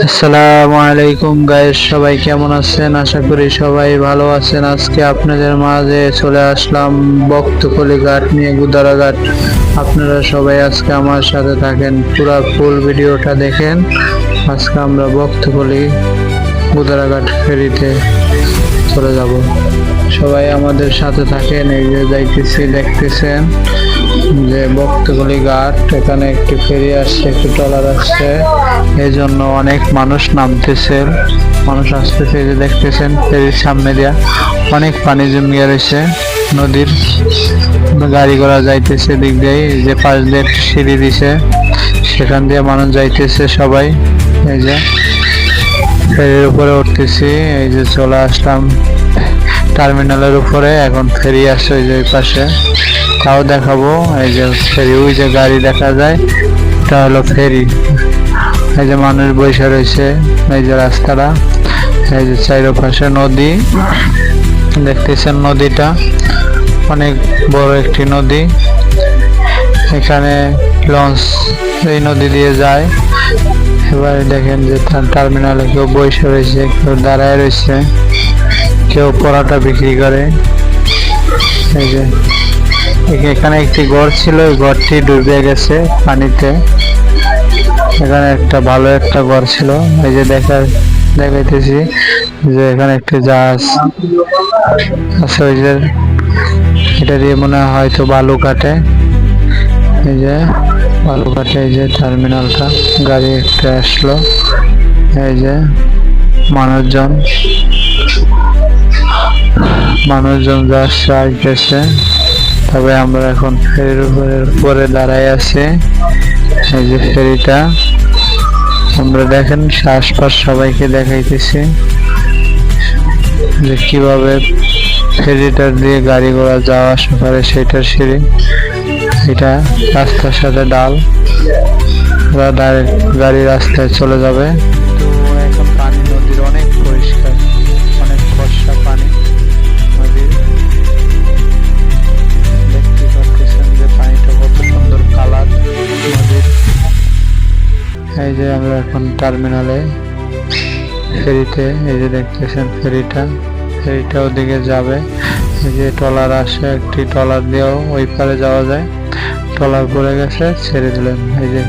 আসসালামু আলাইকুম গাইস, সবাই কেমন আছেন? আশা করি সবাই ভালো আছেন। আজকে আপনাদের মাঝে চলে আসলাম বক্তকলি ঘাট নিয়ে, গুদারা ঘাট। আপনারা সবাই আজকে আমার সাথে থাকেন। পুরো ফুল ভিডিওটা দেখেন। আজকে আমরা বক্তকলি গুদারা ঘাট ফেরিতে চলে যাব। সবাই আমাদের সাথে থাকেন, এই যে যাইতেছি, দেখতেছেন। যে বক্তগলি ঘাট, এখানে একটি ফেরি আসছে, একটি ট্রলার আসছে। এই জন্য অনেক মানুষ নামতেছে। মানুষ এই যে দেখতেছেন ফেরির সামনে দিয়া। অনেক পানি জমিয়ে রয়েছে। নদীর গাড়ি ঘোড়া যাইতেছে দিক দিয়ে যে পাশ দিয়ে সিঁড়ি দিছে। সেখান দিয়ে মানুষ যাইতেছে সবাই। এই যে ফেরির উপরে উঠতেছি, এই যে চলে আসলাম। টার্মিনালের উপরে, এখন ফেরি আসছে ওই যে পাশে। তাও দেখাবো। এই যে ফেরি, ওই যে গাড়ি দেখা যায় এটা হলো ফেরি। এই যে মানুষ বসে রয়েছে, এই যে রাস্তাটা, এই যে চারিপাশে নদী, দেখতেছেন নদীটা, অনেক বড় একটি নদী। এখানে লঞ্চ এই নদী দিয়ে যায়। এবারে দেখেন যে টার্মিনালে কেউ বসে রয়েছে, কেউ দাঁড়ায় রয়েছে, কেউ পরোটা বিক্রি করে। এই যে এখানে একটি ঘর ছিল ওই ঘরটি ডুবে গেছে পানিতে। এখানে একটা ভালো একটা ঘর ছিল। এই যে দেখার দেখাইতেছি যে এখানে একটি জাহাজ আছে, ওই যে এটা দিয়ে মনে হয় হয়তো বালু কাটে। এই যে বালু কাটে, এই যে টার্মিনালটা। গাড়ি একটা আসলো, এই যে মানুষজন। মানুষজন যাচ্ছে আসতেছে তবে আমরা এখন ফেরির উপরে উপরে দাঁড়াই আছি। এই যে ফেরিটা। আমরা দেখেন আশপাশ সবাইকে দেখাইতেছি। যে কীভাবে ফেরিটা দিয়ে গাড়ি ঘোড়া যাওয়া আসা করে সেটার সিঁড়ি। এটা রাস্তার সাথে ডাল। গাড়ি রাস্তায় চলে যাবে। এই যে আমরা এখন টার্মিনালে ফেরিতে, এই যে দেখতেছেন ফেরিটা ফেরিটা ওদিকে যাবে। এই যে ট্রলার আসে, একটি ট্রলার দিয়েও ওই পারে যাওয়া যায়। ট্রলার পড়ে গেছে, ছেড়ে দিলেন। এই যে